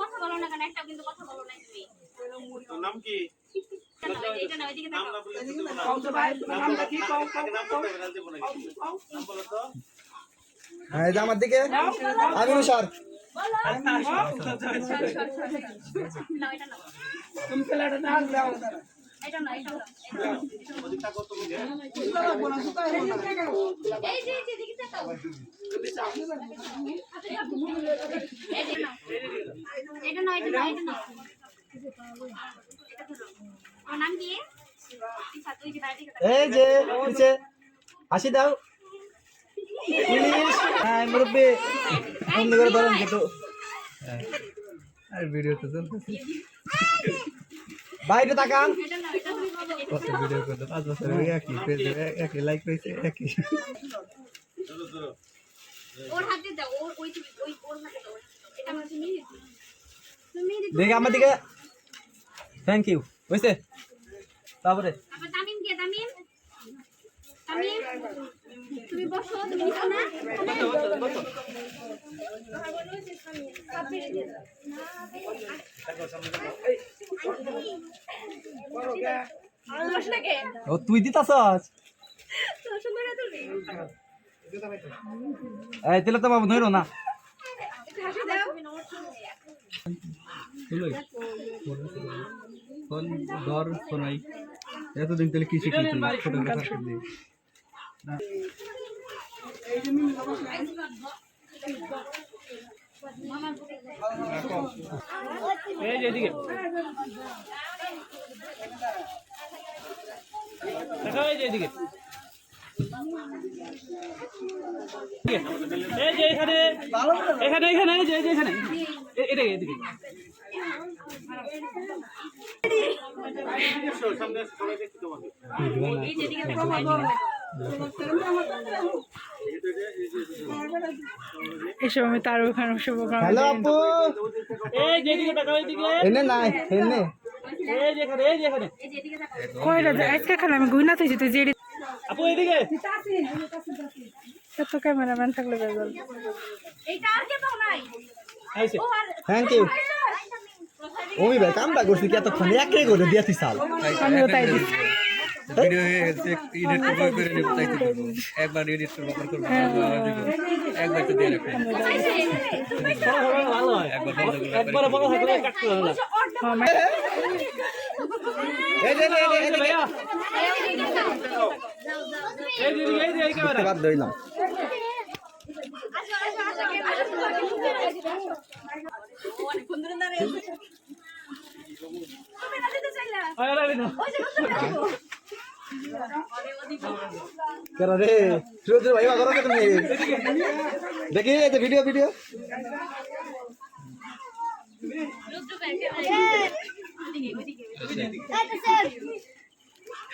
কথা বলো না কেন একটা কিন্তু কথা বলো না তুমি নাম কি। হ্যাঁ এই যে আমার দিকে তুমি যে। এই এই যে। এটা এটা এটা নাম কি? এই নিচে হাসি দাও ইংলিশ হ্যাঁ মুরব্বি বন্ধ করে ধরেন কিন্তু আর ভিডিও তো চলতেছে বাইরে তাকান। কত ভিডিও করতে পাঁচ বছর একই একই লাইক হয়েছে একই দেখে আমার দিকে। থ্যাংক ইউ বুঝছে তারপরে? তুমি বসো তুমি না? ও তুই দিতাছস? তো সুন্দর তুমি। এই তেলে তো বাবু ধরো না। ধর শোনাই এতদিন তাহলে কি দিয়ে এই যে এদিকে। দেখো এই যে এদিকে। এই যে এখানে এই যে এদিকে? এসব আমি তার ওখানে শুভকামনা হ্যালো আপু। এই যে তাকাও এদিকে। এনে নাই এনে। এই যে এই যে এখানে এই যে দিকে দেখো কয়টা? আজকে খালি আমি গুইনা থাকি তুই যে আপু এদিকে। এত ক্যামেরাম্যান থাকলে আর থ্যাংক ইউ ওই ভাই কামটা করছি কি এতক্ষণ? একে করে দিয়াছি সাল আমিও তাই দিচ্ছি ভিডিও এডিট করব করে নেব তাই তো একবার এডিট করব আবার করব। একবার তো দিয়ে রাখব একবার বন্ধ করলে একবারে বড় থাকলে কাটতে হবে না। বাদ দইলাম অনেকক্ষণ ধরে দাঁড়িয়ে আছে তুমি না দিতে চাইলা আরে আরে না ওই যে বসে থাকো কেন রে? সুরজ ভাই করো কে তুমি। দেখি এই ভিডিও ভিডিও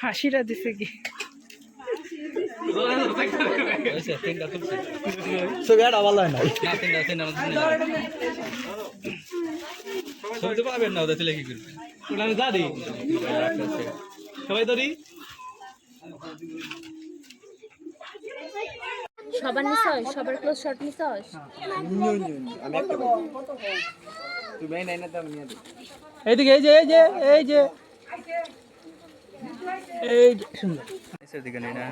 হাসিটা দিছে কি? হয় পাবেন না ওদের তুলে কি করবেন দাদি। সবাই ধরি সবার নিছস সবার ক্লোজ শট নিছস আমি একটা বলি নাই না আমি নিয়ে এইদিকে এই যে এই যে এই যে। এই সুন্দর না